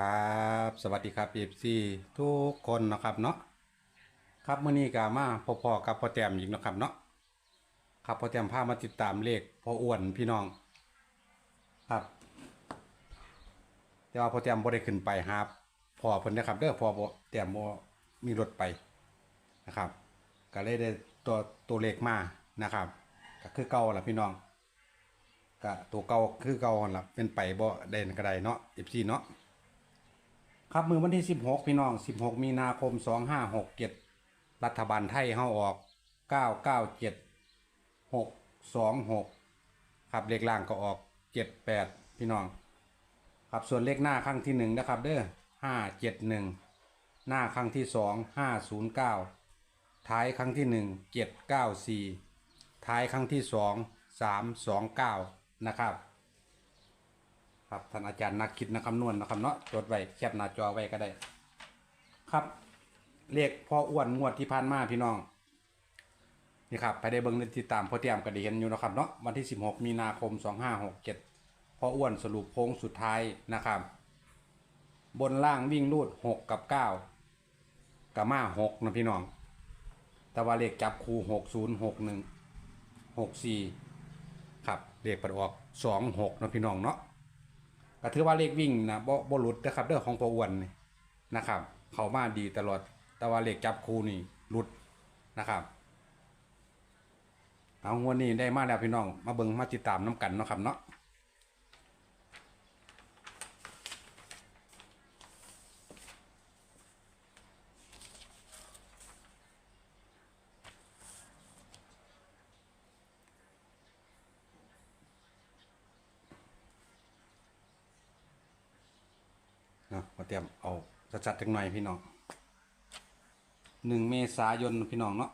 ครับสวัสดีครับเอฟซีทุกคนนะครับเนาะครับมื่อนี้ก็มาพบๆกับพ่อแต้มอีกนะครับเนาะครับพ่อแต้มพามาติดตามเลขพ่ออ้วนพี่น้อง ครับ แต่ว่าพ่อแต้มบ่ได้ขึ้นไปหาพ่อเพิ่นนะครับเด้อพ่อแต้มบ่มีรถไปนะครับ ก็เลยได้ตัวตัวเลขมานะครับก็คือเก่าล่ะพี่น้องก็ตัวเก่าคือเก่าหั่นล่ะเป็นไปบ่ได้ก็ได้เนาะ FC เนาะ ครับมือวันที่ 16 พี่น้อง 16 มีนาคม 2567 รัฐบาลไทยเฮาออก 997 626 ครับเลขล่างก็ออก 78 พี่น้อง ครับส่วนเลขหน้าครั้งที่ 1 นะครับเด้อ571 หน้าครั้งที่ 2 509 ท้ายครั้งที่ 1 794 ท้ายครั้งที่ 2 329 นะครับ ครับท่านอาจารย์นักคิดนักคำนวณนะครับเนาะจดไว้แคปหน้าจอไว้ก็ได้ ครับเลขพ่ออ้วนงวดที่ผ่านมาพี่น้องนี่ครับไปได้เบิ้งติดตามพ่อเตรียมก็ได้เห็นอยู่นะครับเนาะวันที่ 16 มีนาคม 2567พ่ออ้วนสรุปโค้งสุดท้ายนะครับ บนล่างวิ่งรูด 6 กับ 9กับมา6นะพี่น้อง แต่ว่าเลขจับคู่ 60 61 64 ครับเลขประออก 26นะพี่น้องเนาะ ก็ถือว่าเลขวิ่งนะบ่บ่หลุดนะครับเรื่องของปออ้วนนี่นะครับ เขามาดีตลอด แต่ว่าเลขจับคูนี่หลุดนะครับเอางวดนี้ได้มาแล้วพี่น้อง มาเบิ่งมาติดตามน้ำกันเนาะครับเนาะ นาะมาเตรียมเอาชัดๆจังหน่อยพี่น้องหนึ่งเมษายนพี่น้องเนาะ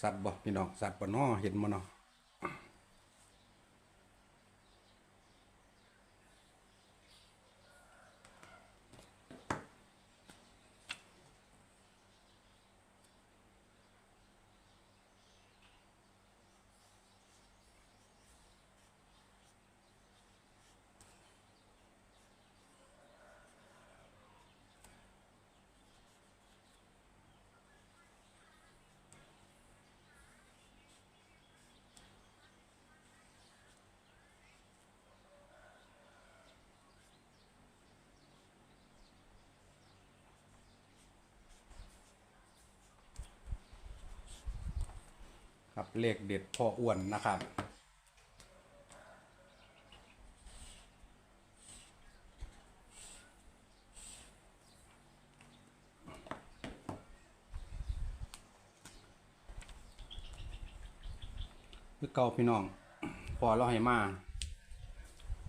สัตว์บ่พี่น้องสัตว์บ่น้อเห็นบ่เนาะ ครับเลขเด็ดพ่ออ้วนนะครับคือเก่าพี่น้อง พอเราให้มา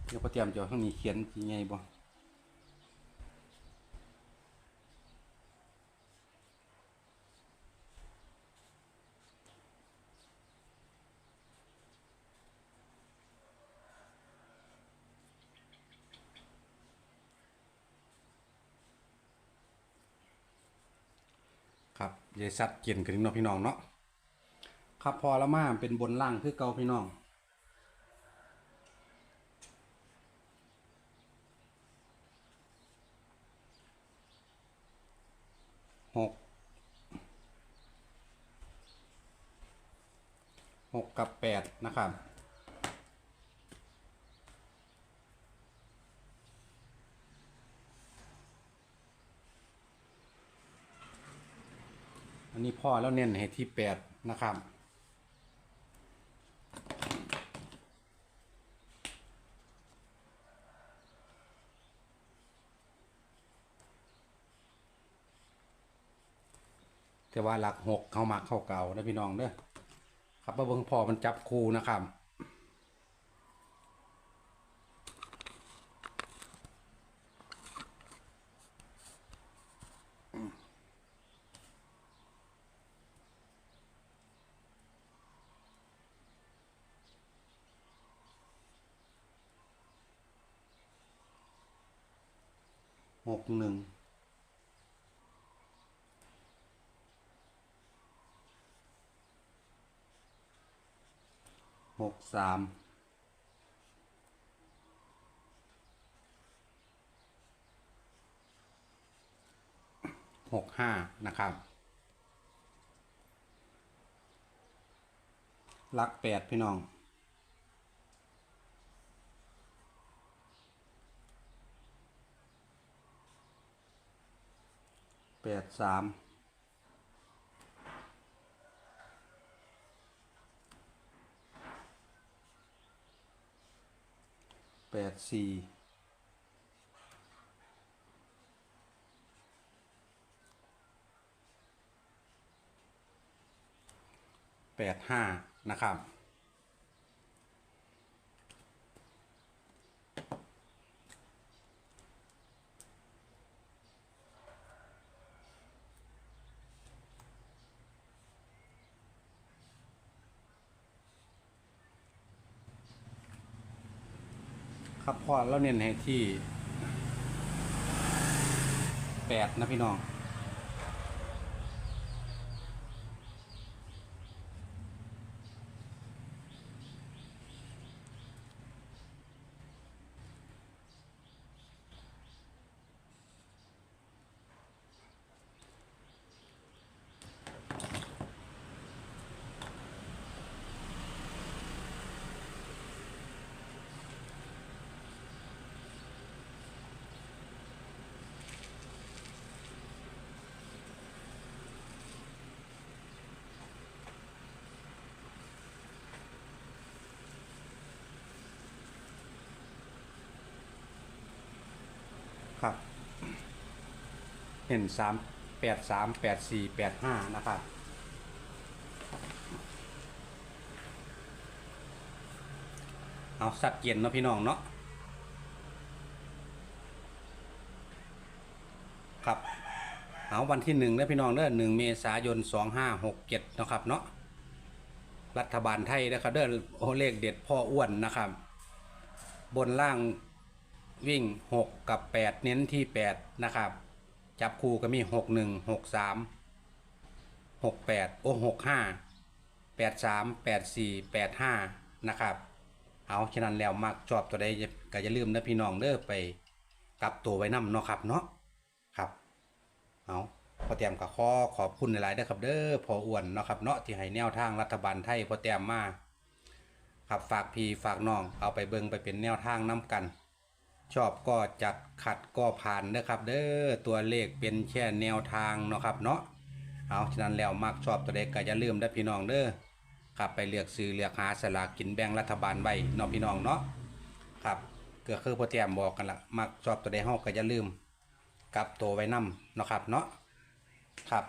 เดี๋ยวพอเตรียมจะเอาข้างนี้เขียนยังไงบ่ ครับยายสัตว์เกียนกันเนาะพี่น้องเนาะครับพอแล้วมาเป็นบนล่างคือเก่าพี่น้อง หก หกกับแปดนะครับ นนี้พ่อแล้วเน้นให้ที่แปดนะครับ แต่ว่าหลักหกเข้ามาเข้าเก่านะพี่น้องเด้อครับว่าเบิ่งพอมันจับคู่นะครับ หกหนึ่งหกสามหกห้านะครับ ลักแปดพี่น้อง ดสามแปดสี่แปดห้านะครับ ครับพ่อเราเน้นให้ที่แปดนะพี่น้อง ครับ เห็นสามแปดสามแปดสี่แปดห้านะครับเอาสัดเย็นเนาะพี่น้องเนาะครับเอาวันที่หนึ่งนะพี่น้องเด้อหนึ่งเมษายนสองห้าหกเจ็ดนะครับเนาะรัฐบาลไทยนะครับเด้อโอเลขเด็ดพ่ออ้วนนะครับ บนล่าง วิ่ง 6 กับ 8 เน้นที่ 8 นะครับ จับคู่ก็มี 6 1 6 3 6 8 โอ้6 5 8 3 8 4 8 5 นะครับ เอาฉะนั้นแล้วมักชอบตัวใดก็อย่าลืมนะพี่น้องเด้อไปกลับตัวไว้นำเนาะครับเนาะครับเอาพอเตรียมกับข้อขอบคุณหลายๆเด้ครับเด้อพออ้วนเนาะครับเนาะที่ให้แนวทางรัฐบาลไทยพอเตรียมมาครับฝากพี่ฝากน้องเอาไปเบิ่งไปเป็นแนวทางน้ำกัน ชอบก็จัดขัดก็ผ่านนะครับเด้อตัวเลขเป็นแค่แนวทางเนาะครับเนาะเอาฉะนั้นแล้วมักชอบตัวเลขก็อย่าลืมเด้อพี่น้องเด้อครับไปเลือกซื้อเลือกหาสลากกินแบ่งรัฐบาลไว้เนาะพี่น้องเนาะครับก็คือพ่อแต้มบอกกันละมักชอบตัวใดเฮาก็อย่าลืมกลับตัวไว้นํเนาะครับเนาะครับ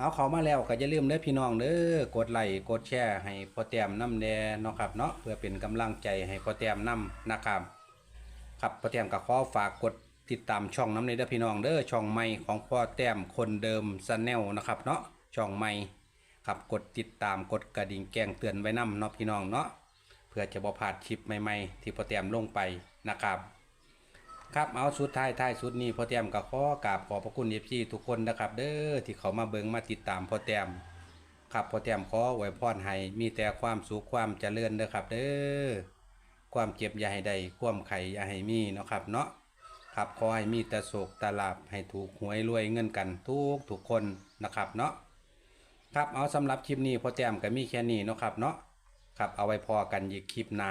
เอาเขามาแล้วก็อย่าลืมเด้อพี่น้องเด้อกดไลค์กดแชร์ให้พ่อแต้มน้ำแน่เนาะครับเนาะเพื่อเป็นกำลังใจให้พ่อแต้มน้ำนะครับครับพ่อแต้มก็ขอฝากกดติดตามช่องน้ำในเด้อพี่น้องเด้อช่องใหม่ของพ่อแต้มคนเดิมซแนลนะครับเนาะช่องใหม่ครับกดติดตามกดกระดิ่งแจ้งเตือนไว้นำเนาะพี่น้องเนาะเพื่อจะบ่พลาดคลิปใหม่ ๆ ที่พ่อแต้มลงไปนะครับ ครับเอาสุดท้ายท้ายสุดนี้พ่อแต้มก็ขอกราบขอบพระคุณเอฟซีทุกคนนะครับ เด้อที่เขามาเบิงมาติดตามพ่อแต้มครับพ่อแต้มขอไว้พรให้มีแต่ความสุขความเจริญเด้อครับ เด้อความเจ็บอย่าให้ได้ความไข่อย่าให้มีเนาะครับ เนาะครับขอให้มีแต่โศกแต่ลาบให้ถูกหวยรวยเงินกันทุกทุกคนนะครับเนาะครับเอาสำหรับคลิปนี้พ่อแต้มก็มีแค่นี้เนาะครับเนาะครับเอาไว้พอกันอีกคลิปหน้า